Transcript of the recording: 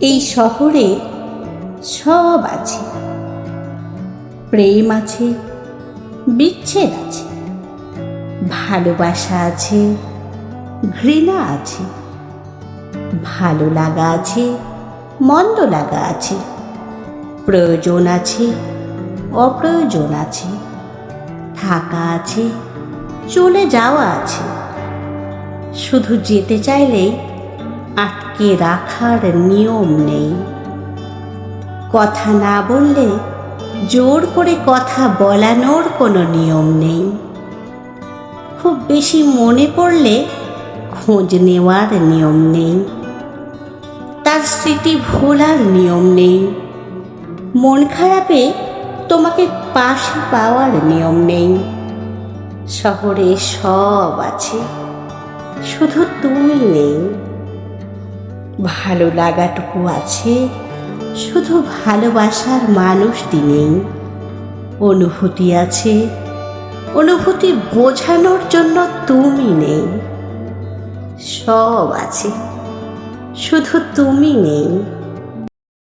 এই শহরে সব আছে। প্রেম আছে, বিচ্ছেদ আছে, ভালোবাসা আছে, ঘৃণা আছে, ভালো লাগা আছে, মন্দ লাগা আছে, প্রয়োজন আছে, অপ্রয়োজন আছে, থাকা আছে, চলে যাওয়া আছে। শুধু যেতে চাইলেই আটকে রাখার নিয়ম নেই। কথা না বললে জোর করে কথা বলানোর কোনো নিয়ম নেই। খুব বেশি মনে পড়লে খোঁজ নেওয়ার নিয়ম নেই। তার স্মৃতি ভোলার নিয়ম নেই। মন খারাপে তোমাকে পাশে পাওয়ার নিয়ম নেই। শহরে সব আছে, শুধু তুমি নেই। ভালো লাগাটুকু আছে, শুধু ভালোবাসার মানুষটি নেই। অনুভূতি আছে, অনুভূতি বোঝানোর জন্য তুমি নেই। সব আছে, শুধু তুমি নেই।